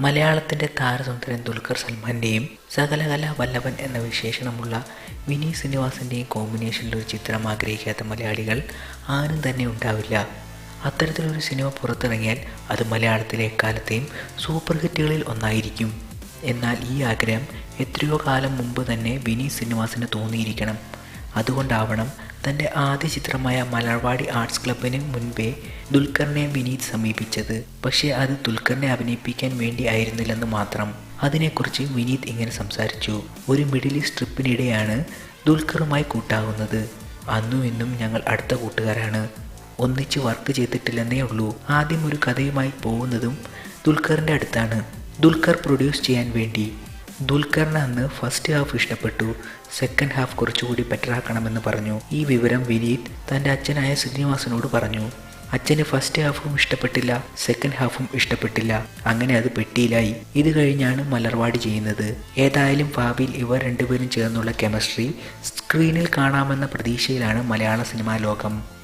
മലയാളത്തിന്റെ താരസുന്ദരൻ ദുൽഖർ സൽമാന്റെയും സകലകല വല്ലഭൻ എന്ന വിശേഷണമുള്ള വിനീത് ശ്രീനിവാസിന്റെയും കോമ്പിനേഷനിൽ ഒരു ചിത്രം ആഗ്രഹിക്കാത്ത മലയാളികൾ ആരും തന്നെ ഉണ്ടാവില്ല. അത്തരത്തിലൊരു സിനിമ പുറത്തിറങ്ങിയാൽ അത് മലയാളത്തിലെ എക്കാലത്തെയും സൂപ്പർ ഹിറ്റുകളിൽ ഒന്നായിരിക്കും. എന്നാൽ ഈ ആഗ്രഹം എത്രയോ കാലം മുമ്പ് തന്നെ വിനീത് ശ്രീനിവാസിന് തോന്നിയിരിക്കണം. അതുകൊണ്ടാവണം തന്റെ ആദ്യ ചിത്രമായ മലർവാടി ആർട്സ് ക്ലബിന് മുൻപേ ദുൽഖറിനെ വിനീത് സമീപിച്ചത്. പക്ഷേ അത് ദുൽഖറിനെ അഭിനയിപ്പിക്കാൻ വേണ്ടി ആയിരുന്നില്ലെന്ന് മാത്രം. അതിനെക്കുറിച്ച് വിനീത് ഇങ്ങനെ സംസാരിച്ചു. ഒരു മിഡിൽ ഈസ്റ്റ് ട്രിപ്പിനിടെയാണ് ദുൽഖറുമായി കൂട്ടാകുന്നത് അന്നും ഇന്നും ഞങ്ങൾ അടുത്ത കൂട്ടുകാരാണ്. ഒന്നിച്ച് വർക്ക് ചെയ്തിട്ടില്ലെന്നേ ഉള്ളൂ. ആദ്യം ഒരു കഥയുമായി പോകുന്നതും ദുൽഖറിന്റെ അടുത്താണ്. ദുൽഖർ പ്രൊഡ്യൂസ് ചെയ്യാൻ വേണ്ടി. ദുൽഖറിന് അന്ന് ഫസ്റ്റ് ഹാഫ് ഇഷ്ടപ്പെട്ടു. സെക്കൻഡ് ഹാഫ് കുറച്ചുകൂടി ബെറ്റർ ആക്കണമെന്ന് പറഞ്ഞു. ഈ വിവരം വിനീത് തന്റെ അച്ഛനായ ശ്രീനിവാസനോട് പറഞ്ഞു. അച്ഛന് ഫസ്റ്റ് ഹാഫും ഇഷ്ടപ്പെട്ടില്ല സെക്കൻഡ് ഹാഫും ഇഷ്ടപ്പെട്ടില്ല. അങ്ങനെ അത് പെട്ടിയിലായി. ഇത് കഴിഞ്ഞാണ് മലർവാടി ചെയ്യുന്നത്. ഏതായാലും ഭാവിയിൽ ഇവർ രണ്ടുപേരും ചേർന്നുള്ള കെമിസ്ട്രി സ്ക്രീനിൽ കാണാമെന്ന പ്രതീക്ഷയിലാണ് മലയാള സിനിമാ ലോകം.